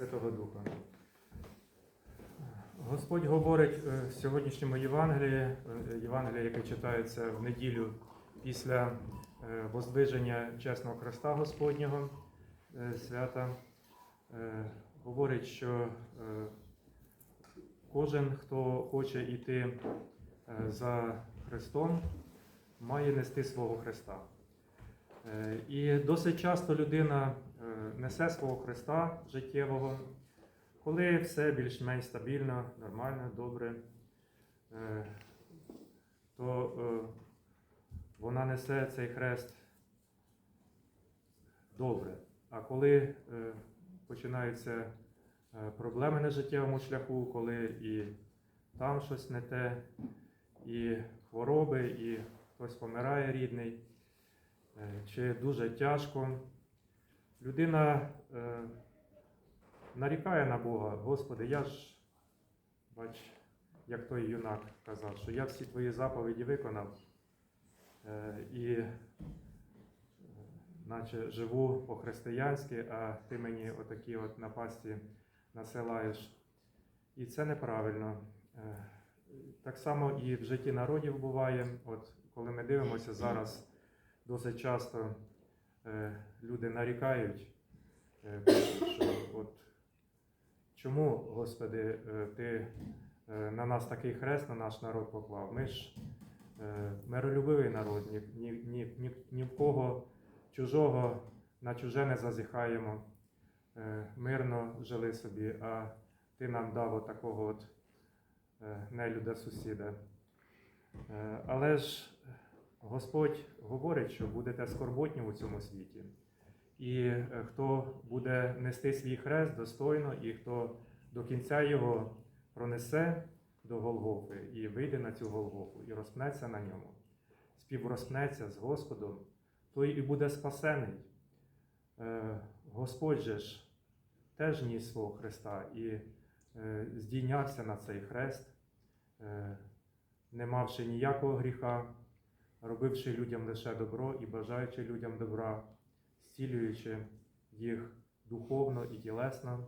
Святого Духа. Господь говорить е, в сьогоднішньому Євангелії, е, Євангеліє, яке читається в неділю після е, воздвиження чесного Христа Господнього свята, говорить, що кожен, хто хоче йти за Христом, має нести свого Христа. І досить часто людина несе свого Христа життєвого, коли все більш-менш стабільно, нормально, добре, е, то е, вона несе цей хрест добре. А коли е, починаються проблеми на життєвому шляху, коли і там щось не те, і хвороби, і хтось помирає рідний, чи дуже тяжко, людина е, нарікає на Бога, Господи, я ж, бач, як той юнак казав, що я всі твої заповіді виконав е, і е, наче живу по-християнськи, а ти мені отакі от напасті насилаєш. І це неправильно. Е, Так само і в житті народів буває. От коли ми дивимося зараз, досить часто люди нарікають, е, що от чому, Господи, е, ти е, на нас такий хрест на наш народ поклав? Ми ж е, миролюбивий народ, ні, ні, ні, ні, в кого чужого на чуже не зазіхаємо, е, мирно жили собі, а ти нам дав такого от е, нелюда сусіда. Е, Але ж Господь говорить, що будете скорботні у цьому світі. І е, хто буде нести свій хрест достойно, і хто до кінця його пронесе до Голгофи і вийде на цю Голгофу, і розпнеться на ньому, співрозпнеться з Господом, той і буде спасений. Е, Господь же ж теж ніс свого Христа і е, здійнявся на цей хрест, не мавши ніякого гріха, робивши людям лише добро і бажаючи людям добра, зцілюючи їх духовно і тілесно.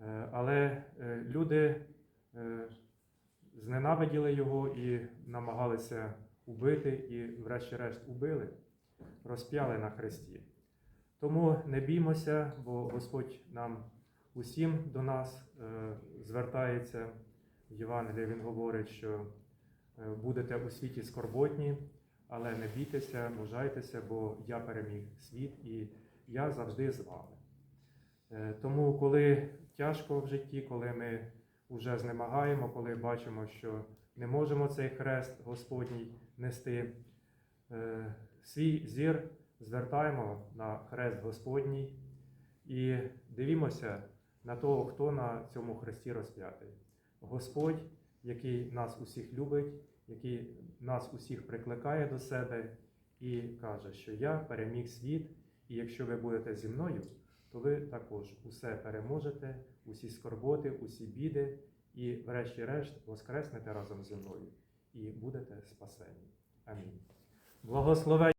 Е, Але е, люди е, зненавиділи його і намагалися убити, і, врешті-решт, убили, розп'яли на хресті. Тому не біймося, бо Господь нам усім до нас звертається. В Євангелії Він говорить, що будете у світі скорботні, але не бійтеся, мужайтеся, бо я переміг світ і я завжди з вами. Е, Тому, коли тяжко в житті, коли ми вже знемагаємо, коли бачимо, що не можемо цей хрест Господній нести, е, свій зір звертаємо на хрест Господній і дивімося на того, хто на цьому хресті розп'ятий. Господь, який нас усіх любить, який нас усіх прикликає до себе і каже, що я переміг світ, і якщо ви будете зі мною, то ви також усе переможете, усі скорботи, усі біди, і, врешті-решт, воскреснете разом зі мною і будете спасені. Амінь. Благословення.